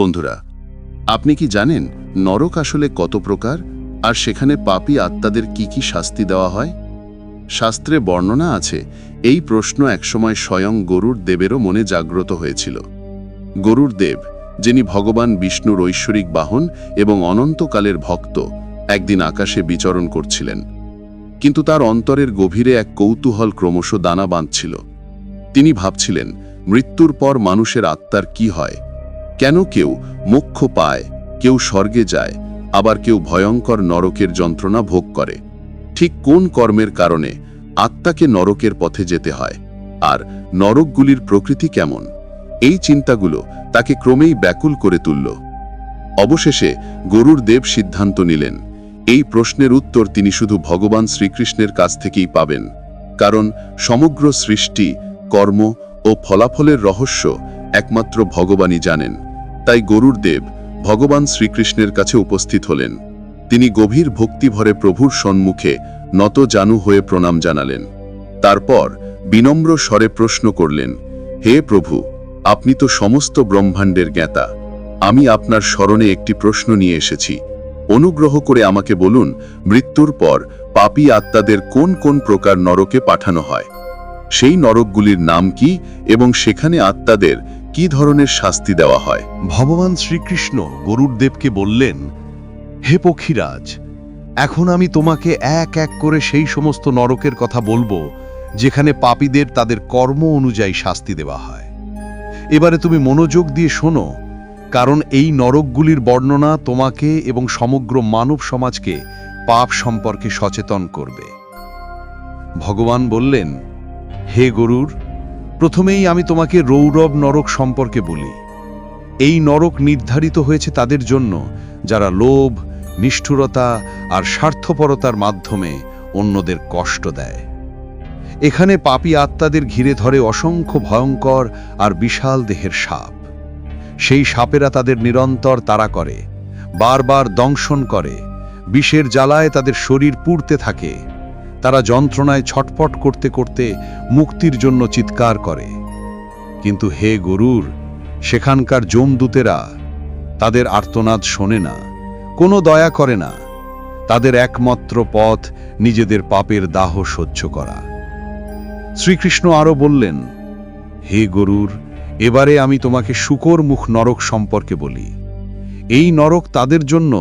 বন্ধুরা, আপনি কি জানেন নরক আসলে কত প্রকার আর সেখানে পাপী আত্মাদের কি কি শাস্তি দেওয়া হয়? শাস্ত্রে বর্ণনা আছে, এই প্রশ্ন একসময় স্বয়ং গরুর দেবেরও মনে জাগ্রত হয়েছিল। গরুর দেব, যিনি ভগবান বিষ্ণুর ঐশ্বরিক বাহন এবং অনন্তকালের ভক্ত, একদিন আকাশে বিচরণ করছিলেন। কিন্তু তার অন্তরের গভীরে এক কৌতূহল ক্রমশ দানা বাঁধছিল। তিনি ভাবছিলেন, মৃত্যুর পর মানুষের আত্মার কি হয়? কেন কেউ মোক্ষ পায়, কেউ স্বর্গে যায়, আবার কেউ ভয়ঙ্কর নরকের যন্ত্রণা ভোগ করে? ঠিক কোন কর্মের কারণে আত্মাকে নরকের পথে যেতে হয়? আর নরকগুলির প্রকৃতি কেমন? এই চিন্তাগুলো তাকে ক্রমেই ব্যাকুল করে তুলল। অবশেষে গরুর দেব সিদ্ধান্ত নিলেন। এই প্রশ্নের উত্তর তিনি শুধু ভগবান শ্রীকৃষ্ণের কাছ থেকেই পাবেন। কারণ সমগ্র সৃষ্টি, কর্ম ও ফলাফলের রহস্য একমাত্র ভগবানই জানেন। তাই গরুর দেব ভগবান শ্রীকৃষ্ণের কাছে উপস্থিত হলেন। তিনি গভীর ভক্তিভরে প্রভুর সম্মুখে নত জানু হয়ে প্রণাম জানালেন। তারপর বিনম্র স্বরে প্রশ্ন করলেন, হে প্রভু, আপনি তো সমস্ত ব্রহ্মাণ্ডের জ্ঞাতা। আমি আপনার স্মরণে একটি প্রশ্ন নিয়ে এসেছি। অনুগ্রহ করে আমাকে বলুন, মৃত্যুর পর পাপী আত্মাদের কোন কোন প্রকার নরকে পাঠানো হয়? সেই নরকগুলির নাম কি এবং সেখানে আত্মাদের কি ধরনের শাস্তি দেওয়া হয়? ভগবান শ্রীকৃষ্ণ গরুর দেবকে বললেন, হে পক্ষীরাজ, এখন আমি তোমাকে এক এক করে সেই সমস্ত নরকের কথা বলব, যেখানে পাপীদের তাদের কর্ম অনুযায়ী শাস্তি দেওয়া হয়। এবারে তুমি মনোযোগ দিয়ে শোনো, কারণ এই নরকগুলির বর্ণনা তোমাকে এবং সমগ্র মানব সমাজকে পাপ সম্পর্কে সচেতন করবে। ভগবান বললেন, হে গরুর প্রথমেই আমি তোমাকে রৌরব নরক সম্পর্কে বলি। এই নরক নির্ধারিত হয়েছে তাদের জন্য, যারা লোভ, নিষ্ঠুরতা আর স্বার্থপরতার মাধ্যমে অন্যদের কষ্ট দেয়। এখানে পাপী আত্মাদের ঘিরে ধরে অসংখ্য ভয়ঙ্কর আর বিশাল দেহের সাপ। সেই সাপেরা তাদের নিরন্তর তাড়া করে, বারবার দংশন করে, বিষের জ্বালায় তাদের শরীর পুড়তে থাকে। তারা যন্ত্রণায় ছটফট করতে করতে মুক্তির জন্য চিৎকার করে। কিন্তু হে গরুর, সেখানকার জমদূতেরা তাদের আর্তনাদ শোনে না, কোনো দয়া করে না। তাদের একমাত্র পথ নিজেদের পাপের দাহ সহ্য করা। শ্রীকৃষ্ণ আরও বললেন, হে গরুর, এবারে আমি তোমাকে শুকর মুখ নরক সম্পর্কে বলি। এই নরক তাদের জন্য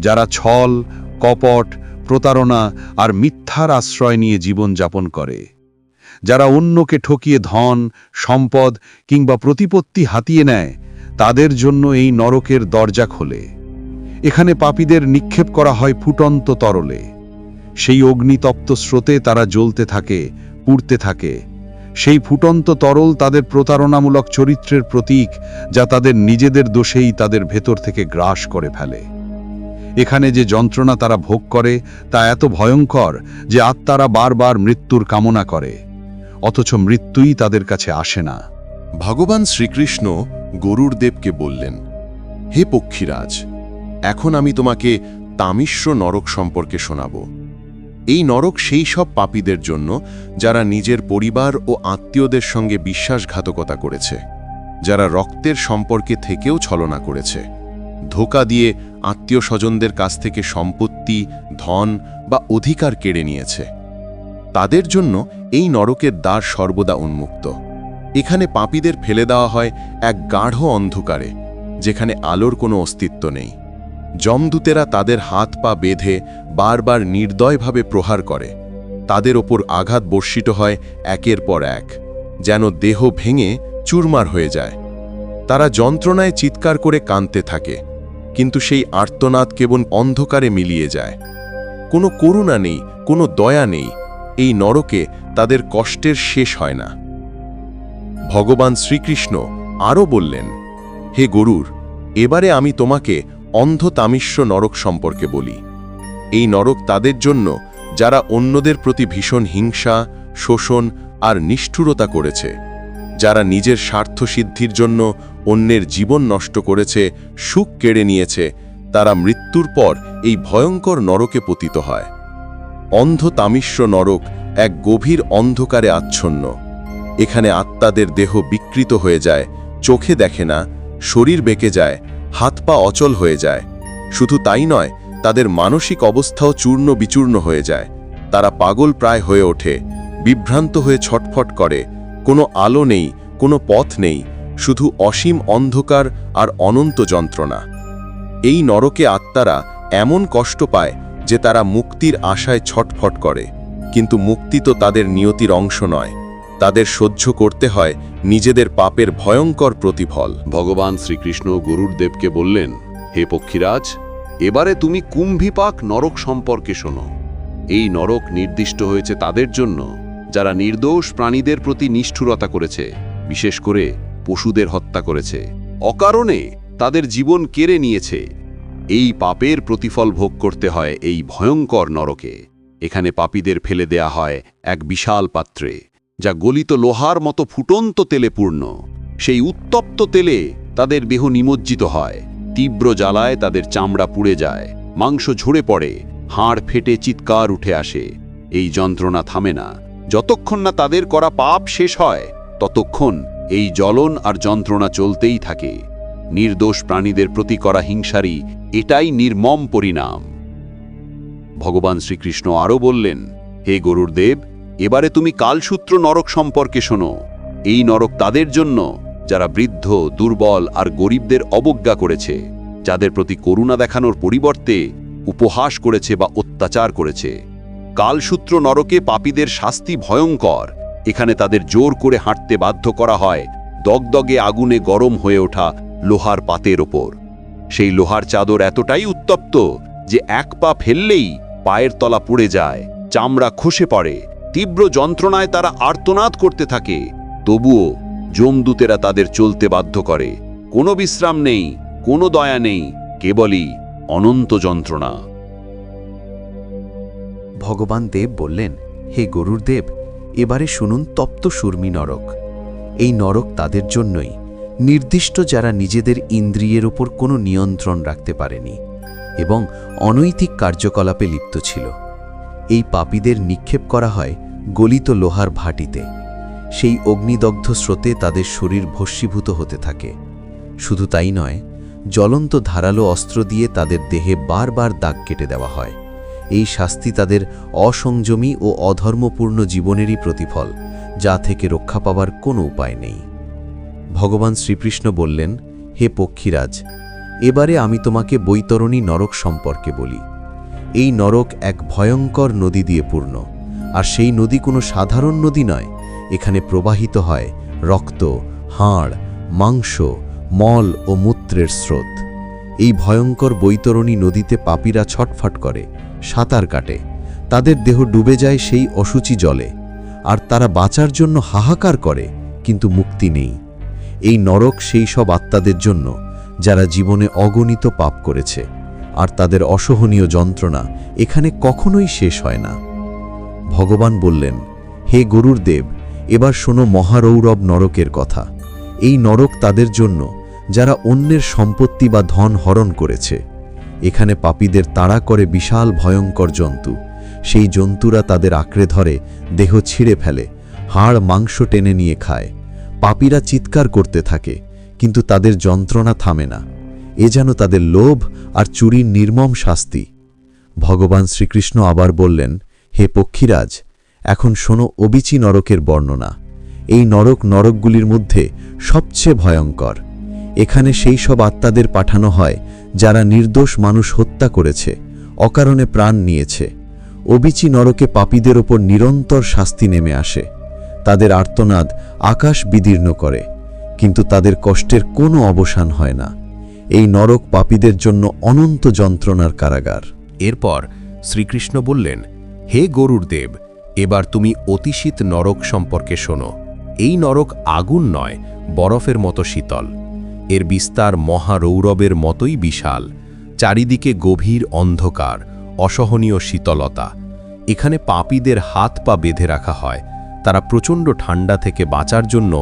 যারা ছল, কপট প্রতারণা আর মিথ্যার আশ্রয় নিয়ে জীবন যাপন করে। যারা অন্যকে ঠকিয়ে ধন, সম্পদ কিংবা প্রতিপত্তি হাতিয়ে নেয়, তাদের জন্য এই নরকের দরজা খোলে। এখানে পাপীদের নিক্ষেপ করা হয় ফুটন্ত তরলে। সেই অগ্নিতপ্ত স্রোতে তারা জ্বলতে থাকে, পুড়তে থাকে। সেই ফুটন্ত তরল তাদের প্রতারণামূলক চরিত্রের প্রতীক, যা তাদের নিজেদের দোষেই তাদের ভেতর থেকে গ্রাস করে ফেলে। এখানে যে যন্ত্রণা তারা ভোগ করে, তা এত ভয়ঙ্কর যে আত্মারা বারবার মৃত্যুর কামনা করে, অথচ মৃত্যুই তাদের কাছে আসে না। ভগবান শ্রীকৃষ্ণ গরুর দেবকে বললেন, হে পক্ষীরাজ, এখন আমি তোমাকে তামিশ্র নরক সম্পর্কে শোনাব। এই নরক সেই সব পাপীদের জন্য যারা নিজের পরিবার ও আত্মীয়দের সঙ্গে বিশ্বাসঘাতকতা করেছে, যারা রক্তের সম্পর্কে থেকেও ছলনা করেছে। ধোকা দিয়ে আত্মীয় স্বজনদের কাছ থেকে সম্পত্তি, ধন বা অধিকার কেড়ে নিয়েছে। তাদের জন্য এই নরকের দ্বার সর্বদা উন্মুক্ত। এখানে পাপীদের ফেলে দেওয়া হয় এক গাঢ় অন্ধকারে, যেখানে আলোর কোনো অস্তিত্ব নেই। যমদূতেরা তাদের হাত পা বেঁধে বারবার নির্দয়ভাবে প্রহার করে। তাদের ওপর আঘাত বর্ষিত হয় একের পর এক, যেন দেহ ভেঙে চুরমার হয়ে যায়। তারা যন্ত্রণায় চিৎকার করে কাঁদতে থাকে। কিন্তু সেই আর্তনাদ কেবল অন্ধকারে মিলিয়ে যায়। কোনো করুণা নেই, কোনো দয়া নেই, এই নরকে তাদের কষ্টের শেষ হয় না। ভগবান শ্রীকৃষ্ণ আরও বললেন, হে গরুর, এবারে আমি তোমাকে অন্ধ তামিশ্র নরক সম্পর্কে বলি। এই নরক তাদের জন্য, যারা অন্যদের প্রতি ভীষণ হিংসা, শোষণ আর নিষ্ঠুরতা করেছে। যারা নিজের স্বার্থ সিদ্ধির জন্য অন্যের জীবন নষ্ট করেছে, সুখ কেড়ে নিয়েছে, তারা মৃত্যুর পর এই ভয়ঙ্কর নরকে পতিত হয়। অন্ধ তামিশ্র নরক এক গভীর অন্ধকারে আচ্ছন্ন। এখানে আত্মাদের দেহ বিকৃত হয়ে যায়, চোখে দেখে না, শরীর বেঁকে যায়, হাত পা অচল হয়ে যায়। শুধু তাই নয়, তাদের মানসিক অবস্থাও চূর্ণ বিচূর্ণ হয়ে যায়। তারা পাগল প্রায় হয়ে ওঠে, বিভ্রান্ত হয়ে ছটফট করে কোনো আলো নেই, কোনো পথ নেই, শুধু অসীম অন্ধকার আর অনন্ত যন্ত্রণা। এই নরকে আত্মারা এমন কষ্ট পায় যে তারা মুক্তির আশায় ছটফট করে। কিন্তু মুক্তি তো তাদের নিয়তির অংশ নয়। তাদের সহ্য করতে হয় নিজেদের পাপের ভয়ঙ্কর প্রতিফল। ভগবান শ্রীকৃষ্ণ গরুর দেবকে বললেন, হে পক্ষীরাজ, এবারে তুমি কুম্ভিপাক নরক সম্পর্কে শোনো। এই নরক নির্দিষ্ট হয়েছে তাদের জন্য। যারা নির্দোষ প্রাণীদের প্রতি নিষ্ঠুরতা করেছে, বিশেষ করে পশুদের হত্যা করেছে। অকারণে তাদের জীবন কেড়ে নিয়েছে। এই পাপের প্রতিফল ভোগ করতে হয় এই ভয়ঙ্কর নরকে। এখানে পাপীদের ফেলে দেয়া হয় এক বিশাল পাত্রে, যা গলিত লোহার মতো ফুটন্ত তেলে পূর্ণ। সেই উত্তপ্ত তেলে তাদের দেহ নিমজ্জিত হয়। তীব্র জ্বালায় তাদের চামড়া পুড়ে যায়, মাংস ঝরে পড়ে, হাড় ফেটে চিৎকার উঠে আসে। এই যন্ত্রণা থামে না। যতক্ষণ না তাদের করা পাপ শেষ হয়, ততক্ষণ এই জ্বলন আর যন্ত্রণা চলতেই থাকে। নির্দোষ প্রাণীদের প্রতি করা হিংসারই এটাই নির্মম পরিণাম। ভগবান শ্রীকৃষ্ণ আরও বললেন, হে গরুর দেব এবারে তুমি কালসূত্র নরক সম্পর্কে শোনো। এই নরক তাদের জন্য, যারা বৃদ্ধ, দুর্বল আর গরিবদের অবজ্ঞা করেছে, যাদের প্রতি করুণা দেখানোর পরিবর্তে উপহাস করেছে বা অত্যাচার করেছে। কালসূত্র নরকে পাপীদের শাস্তি ভয়ঙ্কর। এখানে তাদের জোর করে হাঁটতে বাধ্য করা হয়। দগদগে আগুনে গরম হয়ে ওঠা লোহার পাতের ওপর। সেই লোহার চাদর এতটাই উত্তপ্ত যে এক পা ফেললেই পায়ের তলা পুড়ে যায়, চামড়া খসে পড়ে। তীব্র যন্ত্রণায় তারা আর্তনাদ করতে থাকে। তবুও যমদূতেরা তাদের চলতে বাধ্য করে। কোনো বিশ্রাম নেই, কোনো দয়া নেই, কেবলই অনন্ত যন্ত্রণা। ভগবান দেব বললেন, হে গরুর দেব এবারে শুনুন তপ্ত সুর্মি নরক। এই নরক তাদের জন্যই। নির্দিষ্ট যারা নিজেদের ইন্দ্রিয়ের ওপর কোনো নিয়ন্ত্রণ রাখতে পারেনি এবং অনৈতিক কার্যকলাপে লিপ্ত ছিল। এই পাপীদের নিক্ষেপ করা হয় গলিত লোহার ভাটিতে। সেই অগ্নিদগ্ধ স্রোতে তাদের শরীর ভস্মীভূত হতে থাকে। শুধু তাই নয়, জ্বলন্ত ধারালো অস্ত্র দিয়ে তাদের দেহে বারবার দাগ কেটে দেওয়া হয়। এই শাস্তি তাদের অসংযমী ও অধর্মপূর্ণ জীবনেরই প্রতিফল, যা থেকে রক্ষা পাবার কোনো উপায় নেই। ভগবান শ্রীকৃষ্ণ বললেন, হে পক্ষীরাজ, এবারে আমি তোমাকে বৈতরণী নরক সম্পর্কে বলি। এই নরক এক ভয়ঙ্কর নদী দিয়ে পূর্ণ, আর সেই নদী কোনো সাধারণ নদী নয়। এখানে প্রবাহিত হয় রক্ত, হাড়, মাংস, মল ও মূত্রের স্রোত। এই ভয়ঙ্কর বৈতরণী নদীতে পাপীরা ছটফট করে, সাঁতার কাটে। তাদের দেহ ডুবে যায় সেই অসুচি জলে। আর তারা বাঁচার জন্য হাহাকার করে, কিন্তু মুক্তি নেই। এই নরক সেই সব আত্মাদের জন্য, যারা জীবনে অগণিত পাপ করেছে। আর তাদের অসহনীয় যন্ত্রণা এখানে কখনোই শেষ হয় না। ভগবান বললেন, হে গরুর দেব, এবার শোনো মহারৌরব নরকের কথা। এই নরক তাদের জন্য যারা অন্যের সম্পত্তি বা ধন হরণ করেছে। এখানে পাপীদের তাড়া করে বিশাল ভয়ঙ্কর জন্তু। সেই জন্তুরা তাদের আঁকড়ে ধরে, দেহ ছিঁড়ে ফেলে, হাড়, মাংস টেনে নিয়ে খায়। পাপীরা চিৎকার করতে থাকে, কিন্তু তাদের যন্ত্রণা থামে না। এ যেন তাদের লোভ আর চুরির নির্মম শাস্তি। ভগবান শ্রীকৃষ্ণ আবার বললেন, হে পক্ষীরাজ, এখন শোনো অবিচি নরকের বর্ণনা। এই নরক নরকগুলির মধ্যে সবচেয়ে ভয়ঙ্কর। এখানে সেই সব আত্মাদের পাঠানো হয়, যারা নির্দোষ মানুষ হত্যা করেছে, অকারণে প্রাণ নিয়েছে। অবিচি নরকে পাপীদের ওপর নিরন্তর শাস্তি নেমে আসে। তাদের আর্তনাদ আকাশ বিদীর্ণ করে, কিন্তু তাদের কষ্টের কোনো অবসান হয় না। এই নরক পাপীদের জন্য অনন্ত যন্ত্রণার কারাগার। এরপর শ্রীকৃষ্ণ বললেন, হে গরুর দেব এবার তুমি অতিশীত নরক সম্পর্কে শোনো। এই নরক আগুন নয়, বরফের মতো শীতল। এর বিস্তার মহারৌরবের মতোই বিশাল, চারিদিকে গভীর অন্ধকার, অসহনীয় শীতলতা। এখানে পাপীদের হাত পা বেঁধে রাখা হয়, তারা প্রচণ্ড ঠান্ডা থেকে বাঁচার জন্য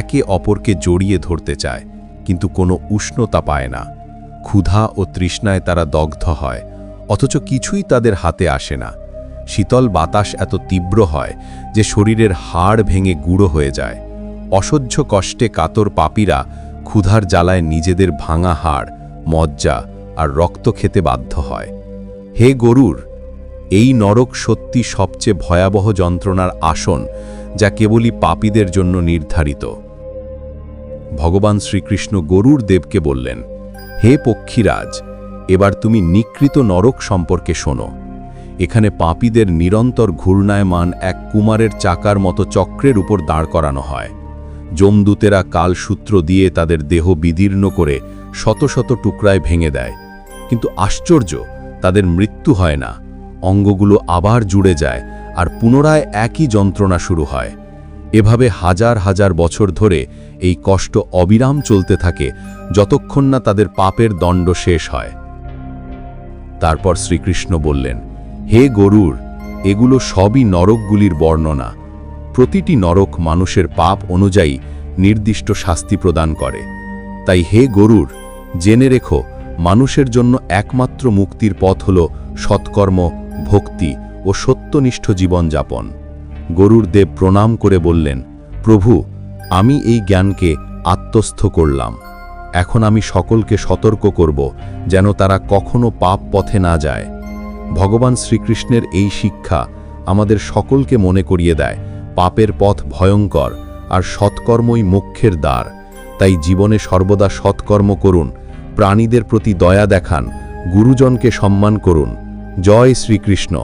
একে অপরকে জড়িয়ে ধরতে চায়, কিন্তু কোনো উষ্ণতা পায় না। ক্ষুধা ও তৃষ্ণায় তারা দগ্ধ হয়, অথচ কিছুই তাদের হাতে আসে না। শীতল বাতাস এত তীব্র হয় যে শরীরের হাড় ভেঙে গুঁড়ো হয়ে যায়। অসহ্য কষ্টে কাতর পাপীরা ক্ষুধার জ্বালায় নিজেদের ভাঙা হাড়, মজ্জা আর রক্ত খেতে বাধ্য হয়। হে গরুর, এই নরক সত্যি সবচেয়ে ভয়াবহ যন্ত্রণার আসন যা কেবলই পাপীদের জন্য নির্ধারিত। ভগবান শ্রীকৃষ্ণ গরুর দেবকে বললেন, হে পক্ষীরাজ, এবার তুমি নিকৃত নরক সম্পর্কে শোনো। এখানে পাপীদের নিরন্তর ঘূর্ণায়মান এক কুমারের চাকার মতো চক্রের উপর দাঁড় করানো হয়। যমদূতেরা কালসূত্র দিয়ে তাদের দেহ বিদীর্ণ করে শত শত টুকরায় ভেঙে দেয়। কিন্তু আশ্চর্য, তাদের মৃত্যু হয় না। অঙ্গগুলো আবার জুড়ে যায় আর পুনরায় একই যন্ত্রণা শুরু হয়। এভাবে হাজার হাজার বছর ধরে এই কষ্ট অবিরাম চলতে থাকে যতক্ষণ না তাদের পাপের দণ্ড শেষ হয়। তারপর শ্রীকৃষ্ণ বললেন, হে গরুর, এগুলো সবই নরকগুলির বর্ণনা। প্রতিটি নরক মানুষের পাপ অনুযায়ী নির্দিষ্ট শাস্তি প্রদান করে। তাই হে গরুর, জেনে রেখো, মানুষের জন্য একমাত্র মুক্তির পথ হল সৎকর্ম, ভক্তি ও সত্যনিষ্ঠ জীবনযাপন। গরুর দেব প্রণাম করে বললেন, প্রভু, আমি এই জ্ঞানকে আত্মস্থ করলাম। এখন আমি সকলকে সতর্ক করব যেন তারা কখনো পাপ পথে না যায়। ভগবান শ্রীকৃষ্ণের এই শিক্ষা আমাদের সকলকে মনে করিয়ে দেয়। পাপের পথ ভয়ঙ্কর আর সৎকর্মই মুখ্যের দ্বার। তাই জীবনে সর্বদা সৎকর্ম করুন, প্রাণীদের প্রতি দয়া দেখান, গুরুজনকে সম্মান করুন। জয় শ্রীকৃষ্ণ।